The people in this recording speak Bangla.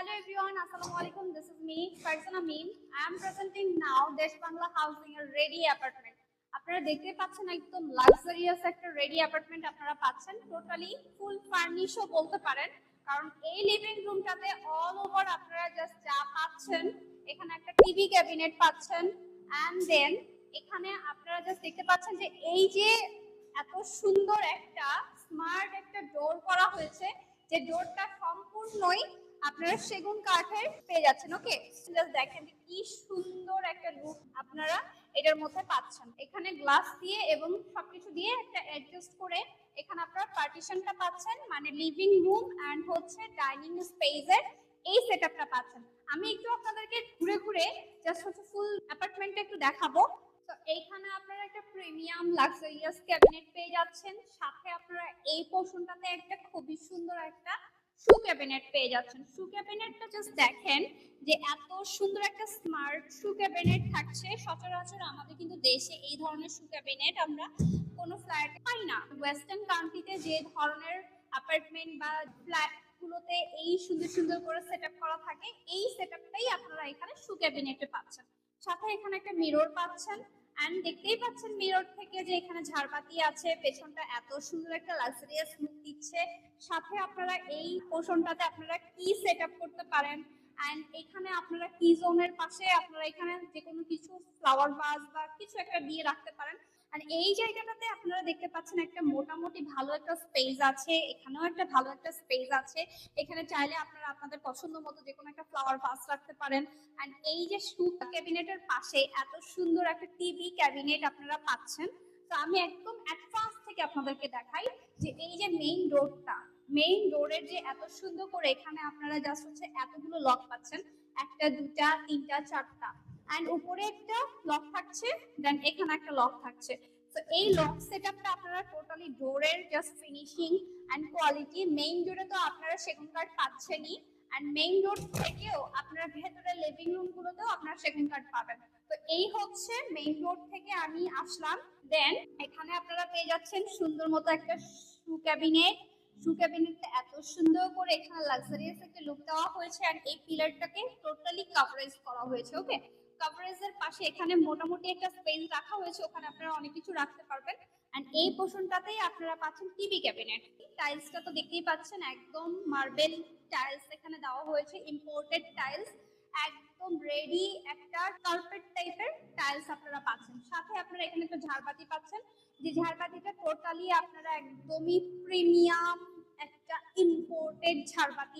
Hello everyone, Assalamu alaikum. This is me, Farzana Mim. I am presenting now Desh Bangla Housing a ready apartment. আপনারা দেখতে পাচ্ছেন একদম লাক্সারিয়াস একটা রেডি অ্যাপার্টমেন্ট আপনারা পাচ্ছেন টোটালি ফুল ফার্নিশও বলতে পারেন কারণ এই লিভিং রুমটাতে অল ওভার আপনারা জাস্ট যা পাচ্ছেন এখানে একটা টিভি ক্যাবিনেট পাচ্ছেন অ্যান্ড দেন এখানে আপনারা জাস্ট দেখতে পাচ্ছেন যে এই যে এত সুন্দর একটা স্মার্ট একটা ডোর করা হয়েছে যে ডোরটা সম্পূর্ণই আপনারা সেগুন কাঠের পেয়ে যাচ্ছেন ওকে দেখেন কি সুন্দর একটা লুক আপনারা এটার মধ্যে পাচ্ছেন। এখানে গ্লাস দিয়ে এবং সবকিছু দিয়ে একটা অ্যাডজাস্ট করে এখানে আপনারা পার্টিশনটা পাচ্ছেন মানে লিভিং রুম অ্যান্ড হচ্ছে ডাইনিং স্পেসের এই সেটআপটা পাচ্ছেন। আমি একটু আপনাদেরকে ঘুরে ঘুরে জাস্ট হচ্ছে ফুল অ্যাপার্টমেন্টটা একটু দেখাবো। তো এইখানে আপনারা একটা প্রিমিয়াম লাক্সারিয়াস ক্যাবিনেট পেয়ে যাচ্ছেন। সাথে আপনারা এই পোর্শনটাতে একটা খুবই সুন্দর একটা শু ক্যাবিনেট পেয়ে যাচ্ছেন। শু ক্যাবিনেটটা জাস্ট দেখেন যে এত সুন্দর একটা স্মার্ট শু ক্যাবিনেট থাকছে। সচরাচর আমাদের কিন্তু দেশে এই ধরনের শু ক্যাবিনেট আমরা কোনো ফ্ল্যাটে পাই না। ওয়েস্টার্ন কান্ট্রিতে যে ধরনের অ্যাপার্টমেন্ট বা ফ্ল্যাট গুলোতে এই সুন্দর সুন্দর করে সেটআপ করা থাকে, এই সেটআপটাই আপনারা এখানে শু ক্যাবিনেটে পাচ্ছেন। সাথে এখানে একটা মিরর পাচ্ছেন। এন্ড দেখতেই পাচ্ছেন মিরর থেকে যে এখানে ঝাড়পাতি আছে, পেছনটা এত সুন্দর একটা লাক্সারিয়াস লুক দিচ্ছে। সাথে আপনারা এই পোষণটাতে আপনারা কি সেট করতে পারেন? এন্ড এখানে আপনারা কি জোনের পাশে আপনারা এখানে যে কোনো কিছু ফ্লাওয়ার বাস বা কিছু একটা দিয়ে রাখতে পারেন। আর এই জায়গাটাতে আপনারা দেখতে পাচ্ছেন একটা মোটামুটি ভালো একটা স্পেস আছে, এখানেও একটা ভালো একটা স্পেস আছে। এখানে চাইলে আপনারা আপনাদের পছন্দ মতো যে কোনো একটা ফ্লাওয়ার ভাস রাখতে পারেন। এন্ড এই যে শু ক্যাবিনেটের পাশে এত সুন্দর একটা টিভি ক্যাবিনেট আপনারা পাচ্ছেন। তো আমি একদম অ্যাডভান্স থেকে আপনাদেরকে দেখাই যে এই যে মেইন ডোরটা মেইন ডোরের যে এত সুন্দর করে এখানে আপনারা জাস্ট হচ্ছে এতগুলো লক পাচ্ছেন। একটা, দুটা, তিনটা, চারটা। এন্ড উপরে একটা লক থাকছে দেন এখানে একটা লক থাকছে। তো এই লক সেটআপটা আপনারা টোটালি ডোরের just finishing and quality main ডোরে তো আপনারা সেগুন কাঠ পাচ্ছেনই। এন্ড মেইন ডোর থেকেও আপনারা ভেতরে লিভিং রুম গুলোতেও আপনারা সেকেন্ড কার্ড পাবেন। তো এই হচ্ছে মেইন রোড থেকে আমি আসলাম। দেন এখানে আপনারা পেয়ে যাচ্ছেন সুন্দর মতো একটা শু ক্যাবিনেট শু ক্যাবিনেটটা এত সুন্দর করে এখানে লাক্সারিয়াস একটা লুক দেওয়া হয়েছে। আর এই পিলারটাকে টোটালি কভারেজ করা হয়েছে ওকে কভারেজের পাশে এখানে মোটামুটি একটা স্পেস রাখা হয়েছে, ওখানে আপনারা অনেক কিছু রাখতে পারবেন। এন্ড এই পোর্শনটাতেই আপনারা পাচ্ছেন টিভি ক্যাবিনেট টাইলসটা তো দেখতেই পাচ্ছেন, একদম মার্বেল টাইলস এখানে দেওয়া হয়েছে ইম্পোর্টেড টাইলস একদম রেডি একটা কার্পেট টাইপের টাইলস আপনারা পাচ্ছেন। সাথে আপনারা এখানে একটা ঝাড়বাতি পাচ্ছেন, যে ঝাড়বাতিটা টোটালি আপনারা একদমই প্রিমিয়াম একটা ইম্পোর্টেড ঝাড়বাতি